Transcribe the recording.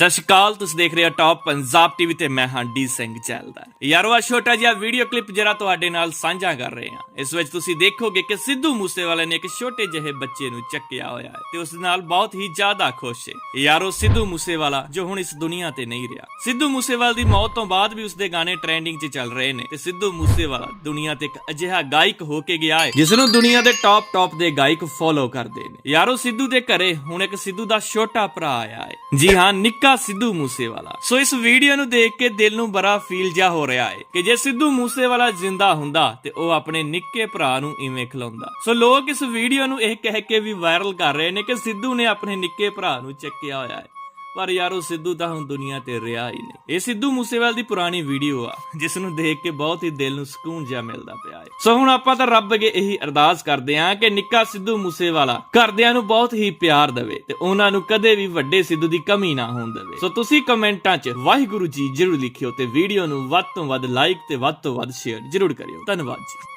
ਸਤਿ ਸ਼੍ਰੀ ਅਕਾਲ, ਤੁਸੀਂ ਦੇਖ ਰਹੇ ਹੋ ਟਾਪ ਪੰਜਾਬ ਟੀਵੀ ਤੇ ਮੈਂ ਹਾਂ ਡੀ ਸਿੰਘ ਜੈਲਦਾਰ। ਯਾਰੋ ਆ ਛੋਟਾ ਜਿਹਾ ਵੀਡੀਓ ਕਲਿੱਪ ਜਿਹੜਾ ਤੁਹਾਡੇ ਨਾਲ ਸਾਂਝਾ ਕਰ ਰਹੇ ਹਾਂ। ਇਸ ਵਿੱਚ ਤੁਸੀਂ ਦੇਖੋਗੇ ਕਿ ਸਿੱਧੂ ਮੂਸੇਵਾਲੇ ਨੇ ਇੱਕ ਛੋਟੇ ਜਿਹੇ ਬੱਚੇ ਨੂੰ ਚੱਕਿਆ ਹੋਇਆ ਹੈ ਤੇ ਉਸ ਨਾਲ ਬਹੁਤ ਹੀ ਜ਼ਿਆਦਾ ਖੁਸ਼ ਹੈ। ਯਾਰੋ, ਸਿੱਧੂ ਮੂਸੇਵਾਲਾ, ਜੋ ਹੁਣ ਇਸ ਦੁਨੀਆ ਤੇ ਨਹੀਂ ਰਿਹਾ। ਸਿੱਧੂ ਮੂਸੇਵਾਲ ਦੀ ਮੌਤ ਤੋਂ ਬਾਅਦ ਵੀ ਉਸ ਦੇ ਗਾਣੇ ਟ੍ਰੈਂਡਿੰਗ 'ਚ ਚੱਲ ਰਹੇ ਨੇ ਤੇ ਸਿੱਧੂ ਮੂਸੇਵਾਲਾ ਦੁਨੀਆ ਤੇ ਇੱਕ ਅਜਿਹਾ ਗਾਇਕ ਹੋ ਕੇ ਗਿਆ ਹੈ ਜਿਸ ਨੂੰ ਦੁਨੀਆ ਦੇ ਟੌਪ ਟੌਪ ਦੇ ਗਾਇਕ ਫੋਲੋ ਕਰਦੇ ਨੇ। ਯਾਰੋ, ਸਿੱਧੂ ਦੇ ਘਰੇ ਹੁਣ ਇੱਕ ਸਿੱਧੂ ਦਾ ਛੋਟਾ ਭਰਾ ਆਇਆ ਹੈ। ਜੀ ਹਾਂ, ਨਿੱਕਾ ਸਿੱਧੂ ਮੂਸੇਵਾਲਾ। ਸੋ ਇਸ ਵੀਡੀਓ ਨੂੰ ਦੇਖ ਕੇ ਦਿਲ ਨੂੰ ਬੜਾ ਫੀਲ ਜਾ ਹੋ ਰਿਹਾ ਹੈ ਕਿ ਜੇ ਸਿੱਧੂ ਮੂਸੇਵਾਲਾ ਜ਼ਿੰਦਾ ਹੁੰਦਾ ਤੇ ਉਹ ਆਪਣੇ ਨਿੱਕੇ ਭਰਾ ਨੂੰ ਇਵੇਂ ਖਿਲਾਉਂਦਾ ਸੋ ਲੋਕ ਇਸ ਵੀਡੀਓ ਨੂੰ ਇਹ ਕਹਿ ਕੇ ਵੀ ਵਾਇਰਲ ਕਰ ਰਹੇ ਨੇ ਕਿ ਸਿੱਧੂ ਨੇ ਆਪਣੇ ਨਿੱਕੇ ਭਰਾ ਨੂੰ ਚੱਕਿਆ ਹੋਇਆ ਹੈ। ਪਰ ਯਾਰੋ ਸਿੱਧੂ ਤਾਂ ਹੁਣ ਦੁਨੀਆ ਤੇ ਰਿਹਾ ਹੀ ਨਹੀਂ। ਇਹ ਸਿੱਧੂ ਮੂਸੇਵਾਲ ਦੀ ਪੁਰਾਣੀ ਵੀਡੀਓ ਆ ਜਿਸ ਨੂੰ ਦੇਖ ਕੇ ਬਹੁਤ ਹੀ ਦਿਲ ਨੂੰ ਸਕੂਨ ਜਿਹਾ ਮਿਲਦਾ ਪਿਆ ਹੈ। ਸੋ ਹੁਣ ਆਪਾਂ ਤਾਂ ਰੱਬ ਅੱਗੇ ਇਹੀ ਅਰਦਾਸ ਕਰਦੇ ਆਂ ਕਿ ਨਿੱਕਾ ਸਿੱਧੂ ਮੂਸੇਵਾਲਾ ਘਰਦਿਆਂ ਨੂੰ ਬਹੁਤ ਹੀ ਪਿਆਰ ਦੇਵੇ ਤੇ ਉਹਨਾਂ ਨੂੰ ਕਦੇ ਵੀ ਵੱਡੇ ਸਿੱਧੂ ਦੀ ਕਮੀ ਨਾ ਹੋਣ ਦੇਵੇ। ਸੋ ਤੁਸੀਂ ਕਮੈਂਟਾਂ 'ਚ ਵਾਹਿਗੁਰੂ ਜੀ ਜਰੂਰ ਲਿਖਿਓ ਤੇ ਵੀਡੀਓ ਨੂੰ ਵੱਧ ਤੋਂ ਵੱਧ ਲਾਈਕ ਤੇ ਵੱਧ ਤੋਂ ਵੱਧ ਸ਼ੇਅਰ ਜਰੂਰ ਕਰਿਓ। ਧੰਨਵਾਦ ਜੀ।